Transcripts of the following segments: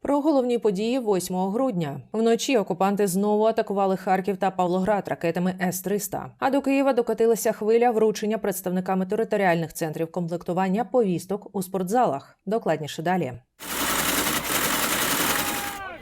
Про головні події 8 грудня. Вночі окупанти знову атакували Харків та Павлоград ракетами С-300. А до Києва докотилася хвиля вручення представниками територіальних центрів комплектування повісток у спортзалах. Докладніше далі.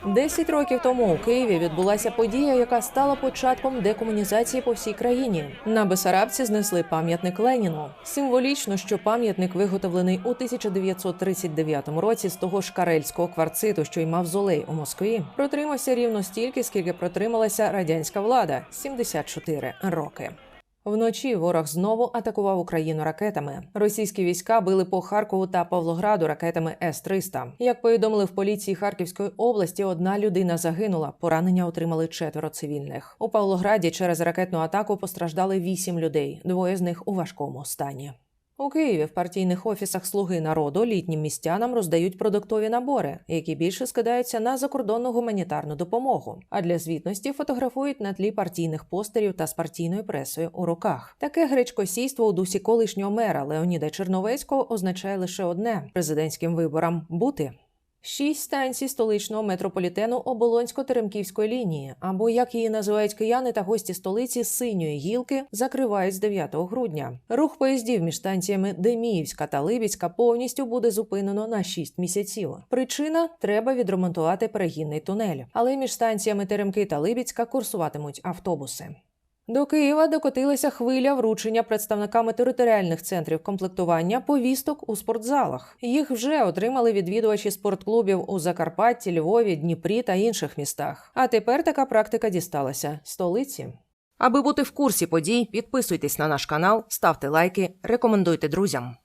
Десять років тому у Києві відбулася подія, яка стала початком декомунізації по всій країні. На Бесарабці знесли пам'ятник Леніну. Символічно, що пам'ятник виготовлений у 1939 році з того ж карельського кварциту, що й мавзолей у Москві, протримався рівно стільки, скільки протрималася радянська влада 74 роки. Вночі ворог знову атакував Україну ракетами. Російські війська били по Харкову та Павлограду ракетами С-300. Як повідомили в поліції Харківської області, одна людина загинула. Поранення отримали четверо цивільних. У Павлограді через ракетну атаку постраждали вісім людей. Двоє з них у важкому стані. У Києві в партійних офісах Слуги народу літнім містянам роздають продуктові набори, які більше скидаються на закордонну гуманітарну допомогу. А для звітності фотографують на тлі партійних постерів та з партійною пресою у руках. Таке гречкосійство у дусі колишнього мера Леоніда Черновецького означає лише одне президентським виборам бути. Шість станцій столичного метрополітену Оболонсько-Теремківської лінії, або як її називають кияни та гості столиці синьої гілки, закривають з 9 грудня. Рух поїздів між станціями Деміївська та Либідська повністю буде зупинено на 6 місяців. Причина треба відремонтувати перегінний тунель, але між станціями Теремки та Либідська курсуватимуть автобуси. До Києва докотилася хвиля вручення представниками територіальних центрів комплектування повісток у спортзалах. Їх вже отримали відвідувачі спортклубів у Закарпатті, Львові, Дніпрі та інших містах. А тепер така практика дісталася столиці. Аби бути в курсі подій, підписуйтесь на наш канал, ставте лайки, рекомендуйте друзям.